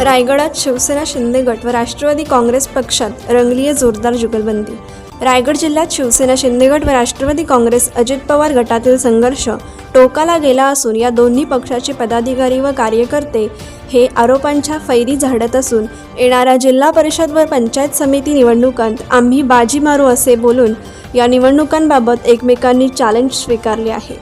रायगडात शिवसेना शिंदे गट व राष्ट्रवादी काँग्रेस पक्षात रंगली आहे जोरदार जुगलबंदी. रायगड जिल्ह्यात शिवसेना शिंदे गट व राष्ट्रवादी काँग्रेस अजित पवार गटातील संघर्ष टोकाला गेला असून या दोन्ही पक्षाचे पदाधिकारी व कार्यकर्ते हे आरोपांच्या फैरी झाडत असून येणाऱ्या जिल्हा परिषद व पंचायत समिती निवडणुकांत आम्ही बाजी मारू असे बोलून या निवडणुकांबाबत एकमेकांनी चॅलेंज स्वीकारले आहे.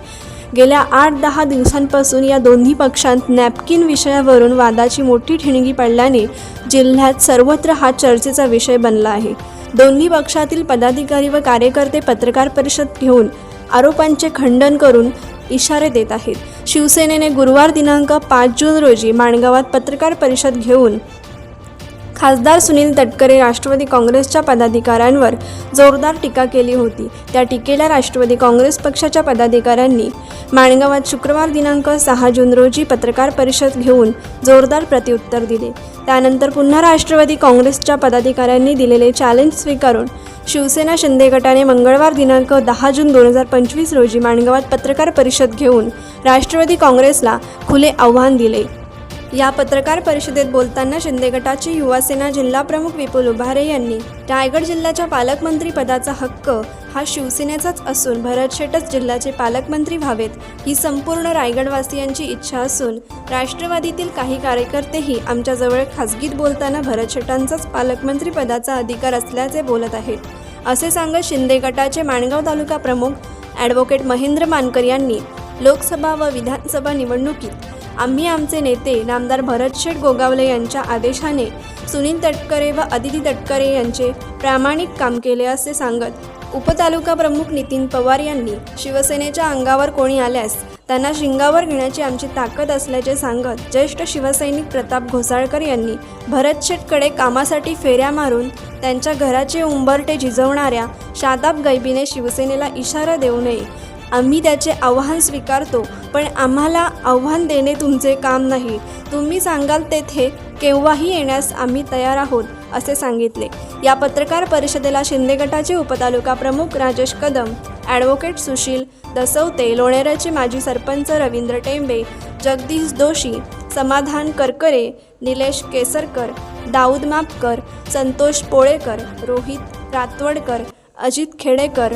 गेल्या आठ दहा दिवसांपासून या दोन्ही पक्षांत नॅपकिन विषयावरून वादाची मोठी ठिणगी पडल्याने जिल्ह्यात सर्वत्र हा चर्चेचा विषय बनला आहे. दोन्ही पक्षातील पदाधिकारी व कार्यकर्ते पत्रकार परिषद घेऊन आरोपांचे खंडन करून इशारे देत आहेत. शिवसेनेने गुरुवार दिनांक पाच जून रोजी माणगावात पत्रकार परिषद घेऊन खासदार सुनील तटकरे राष्ट्रवादी काँग्रेसच्या पदाधिकाऱ्यांवर जोरदार टीका केली होती. त्या टीकेला राष्ट्रवादी काँग्रेस पक्षाच्या पदाधिकाऱ्यांनी माणगावात शुक्रवार दिनांक सहा जून रोजी पत्रकार परिषद घेऊन जोरदार प्रत्युत्तर दिले. त्यानंतर पुन्हा राष्ट्रवादी काँग्रेसच्या पदाधिकाऱ्यांनी दिलेले चॅलेंज स्वीकारून शिवसेना शिंदे गटाने मंगळवार दिनांक दहा जून दोन हजार पंचवीस रोजी माणगावात पत्रकार परिषद घेऊन राष्ट्रवादी काँग्रेसला खुले आव्हान दिले. या पत्रकार परिषदेत बोलताना शिंदे गटाचे युवासेना जिल्हाप्रमुख विपुल उभारे यांनी रायगड जिल्ह्याच्या पालकमंत्री पदाचा हक्क हा शिवसेनेचाच असून भरत शेटच जिल्ह्याचे पालकमंत्री व्हावेत ही संपूर्ण रायगडवासियांची इच्छा असून राष्ट्रवादीतील काही कार्यकर्तेही आमच्याजवळ खासगीत बोलताना भरत शेटांचाच पालकमंत्री पदाचा अधिकार असल्याचे बोलत आहेत. असे सांगत शिंदे गटाचे माणगाव तालुका प्रमुख ॲडव्होकेट महेंद्र मानकर यांनी लोकसभा व विधानसभा निवडणुकीत आम्ही आमचे नेते नामदार भरतशेठ गोगावले यांच्या आदेशाने सुनील तटकरे व अदिती तटकरे यांचे प्रामाणिक काम केले असे सांगत उपतालुका प्रमुख नितीन पवार यांनी शिवसेनेच्या अंगावर कोणी आल्यास त्यांना शिंगावर घेण्याची आमची ताकद असल्याचे सांगत ज्येष्ठ शिवसैनिक प्रताप घोसाळकर यांनी भरत शेटकडे कामासाठी फेऱ्या मारून त्यांच्या घराचे उंबरटे झिजवणाऱ्या शादाब गैबीने शिवसेनेला इशारा देऊ नये. आम्ही त्याचे आव्हान स्वीकारतो पण आम्हाला आव्हान देणे तुमचे काम नाही. तुम्ही सांगाल तेथे केव्हाही येण्यास आम्ही तयार आहोत असे सांगितले. या पत्रकार परिषदेला शिंदे गटाचे उपतालुका प्रमुख राजेश कदम ॲडव्होकेट सुशील दसवते लोणेराचे माजी सरपंच रवींद्र टेंबे जगदीश दोशी समाधान करकरे निलेश केसरकर दाऊद मापकर संतोष पोळेकर रोहित रातवडकर अजित खेडेकर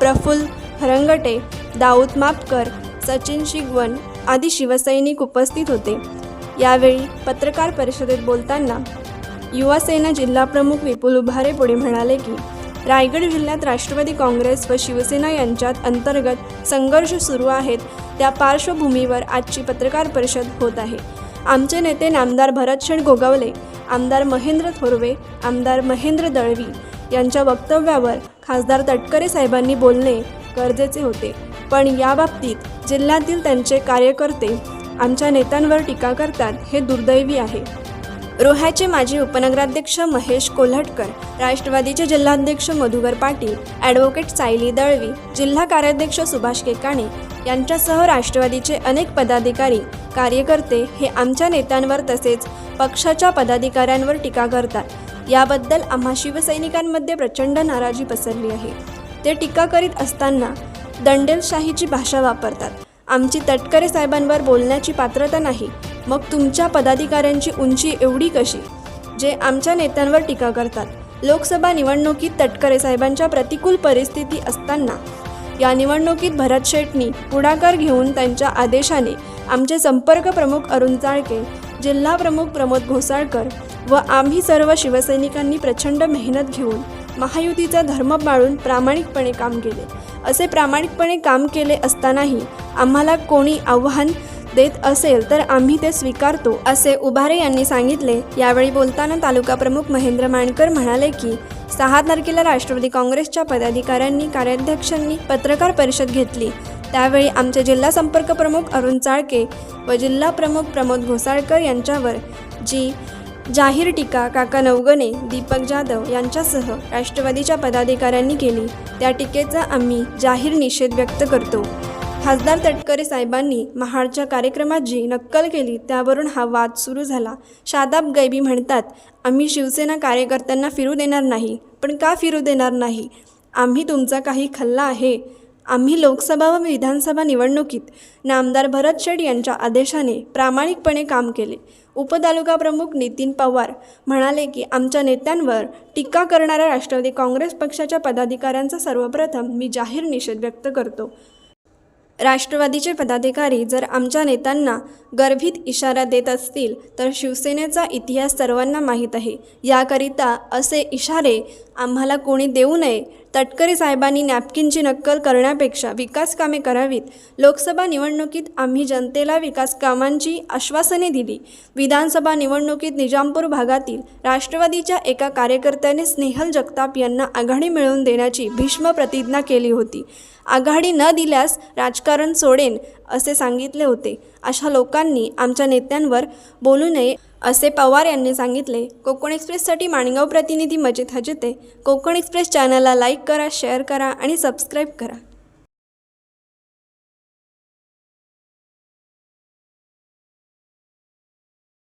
प्रफुल्ल हरंगटे दाऊद मापकर सचिन शिगवण आदी शिवसैनिक उपस्थित होते. यावेळी पत्रकार परिषदेत बोलताना युवासेना जिल्हाप्रमुख विपुल उभारे पुढे म्हणाले की रायगड जिल्ह्यात राष्ट्रवादी काँग्रेस व शिवसेना यांच्यात अंतर्गत संघर्ष सुरू आहेत. त्या पार्श्वभूमीवर आजची पत्रकार परिषद होत आहे. आमचे नेते नामदार भरतशेण गोगावले आमदार महेंद्र थोरवे आमदार महेंद्र दळवी यांच्या वक्तव्यावर खासदार तटकरे साहेबांनी बोलणे गरजेचे होते. पण याबाबतीत जिल्ह्यातील त्यांचे कार्यकर्ते आमच्या नेत्यांवर टीका करतात हे दुर्दैवी आहे. रोह्याचे माजी उपनगराध्यक्ष महेश कोल्हटकर राष्ट्रवादीचे जिल्हाध्यक्ष मधुकर पाटील ॲडव्होकेट सायली दळवी जिल्हा कार्याध्यक्ष सुभाष केकाणे यांच्यासह राष्ट्रवादीचे अनेक पदाधिकारी कार्यकर्ते हे आमच्या नेत्यांवर तसेच पक्षाच्या पदाधिकाऱ्यांवर टीका करतात. याबद्दल आम्हा शिवसैनिकांमध्ये प्रचंड नाराजी पसरली आहे. ते टीका करीत असताना दंडेलशाहीची भाषा वापरतात. आमची तटकरे साहेबांवर बोलण्याची पात्रता नाही. मग तुमच्या पदाधिकाऱ्यांची उंची एवढी कशी? जे आमच्या नेत्यांवर टीका करतात. लोकसभा निवडणुकीत तटकरे साहेबांच्या प्रतिकूल परिस्थिती असताना या निवडणुकीत भरत शेटनी पुढाकार घेऊन त्यांच्या आदेशाने आमचे संपर्क प्रमुख अरुण चाळके जिल्हा प्रमुख प्रमोद घोसाळकर व आम्ही सर्व शिवसैनिकांनी प्रचंड मेहनत घेऊन महायुतीचा धर्म पाळून प्रामाणिकपणे काम केले. असे प्रामाणिकपणे काम केले असतानाही आम्हाला कोणी आव्हान देत असेल तर आम्ही ते स्वीकारतो असे उभारे यांनी सांगितले. यावेळी बोलताना तालुका प्रमुख महेंद्र माणकर म्हणाले की सहा तारखेला राष्ट्रवादी काँग्रेसच्या पदाधिकाऱ्यांनी कार्याध्यक्षांनी पत्रकार परिषद घेतली. त्यावेळी आमचे जिल्हा संपर्क प्रमुख अरुण चाळके व जिल्हा प्रमुख प्रमोद घोसाळकर यांच्यावर जी. जाहीर टीका काका नवगणे दीपक जाधव यांच्यासह राष्ट्रवादीच्या पदाधिकाऱ्यांनी केली. त्या टीकेचा आम्ही जाहीर निषेध व्यक्त करतो. खासदार तटकरे साहेबांनी महाडच्या कार्यक्रमात जी नक्कल केली त्यावरून हा वाद सुरू झाला. शादाब गैबी म्हणतात आम्ही शिवसेना कार्यकर्त्यांना फिरू देणार नाही. पण का फिरू देणार नाही? आम्ही तुमचा काही खल्ला आहे. आम्ही लोकसभा व विधानसभा निवडणुकीत नामदार भरत शेठ यांच्या आदेशाने प्रामाणिकपणे काम केले. उपतालुका प्रमुख नितीन पवार म्हणाले की आमच्या नेत्यांवर टीका करणाऱ्या राष्ट्रवादी काँग्रेस पक्षाच्या पदाधिकाऱ्यांचा सर्वप्रथम मी जाहीर निषेध व्यक्त करतो. राष्ट्रवादीचे पदाधिकारी जर आमच्या नेत्यांना गर्भित इशारा देत असतील तर शिवसेनेचा इतिहास सर्वांना माहीत आहे. याकरिता असे इशारे आम्हाला कोणी देऊ नये. तटकरे साहेबांनी नॅपकिनची नक्कल करण्यापेक्षा विकास कामे करावीत. लोकसभा निवडणुकीत आम्ही जनतेला विकास कामांची आश्वासने दिली. विधानसभा निवडणुकीत निजामपूर भागातील राष्ट्रवादीच्या एका कार्यकर्त्याने स्नेहल जगताप यांना आघाडी मिळवून देण्याची भीष्म प्रतिज्ञा केली होती. आघाडी न दिल्यास राजकारण सोडेन असे सांगितले होते. अशा लोकांनी आमच्या नेत्यांवर बोलू नये असे पवार यांनी सांगितले. कोकण एक्सप्रेससाठी माणगाव प्रतिनिधी मजिद हजिते. कोकण एक्सप्रेस चॅनलला लाईक करा शेअर करा आणि सबस्क्राईब करा.